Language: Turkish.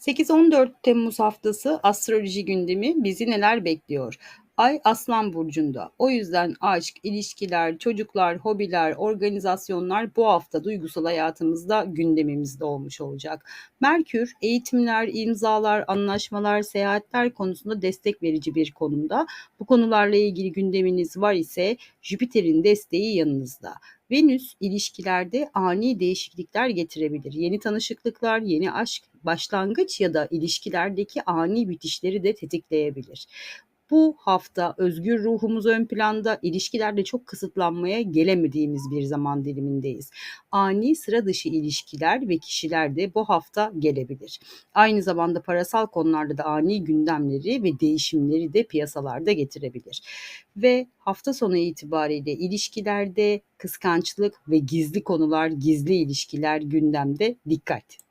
8-14 Temmuz haftası astroloji gündemi bizi neler bekliyor? Ay Aslan Burcu'nda. O yüzden aşk, ilişkiler, çocuklar, hobiler, organizasyonlar bu hafta duygusal hayatımızda gündemimizde olmuş olacak. Merkür, eğitimler, imzalar, anlaşmalar, seyahatler konusunda destek verici bir konumda. Bu konularla ilgili gündeminiz var ise Jüpiter'in desteği yanınızda. Venüs ilişkilerde ani değişiklikler getirebilir. Yeni tanışıklıklar, yeni aşk, başlangıç ya da ilişkilerdeki ani bitişleri de tetikleyebilir. Bu hafta özgür ruhumuz ön planda, ilişkilerde çok kısıtlanmaya gelemediğimiz bir zaman dilimindeyiz. Ani sıra dışı ilişkiler ve kişiler de bu hafta gelebilir. Aynı zamanda parasal konularda da ani gündemleri ve değişimleri de piyasalarda getirebilir. Ve hafta sonu itibariyle ilişkilerde kıskançlık ve gizli konular, gizli ilişkiler gündemde dikkat.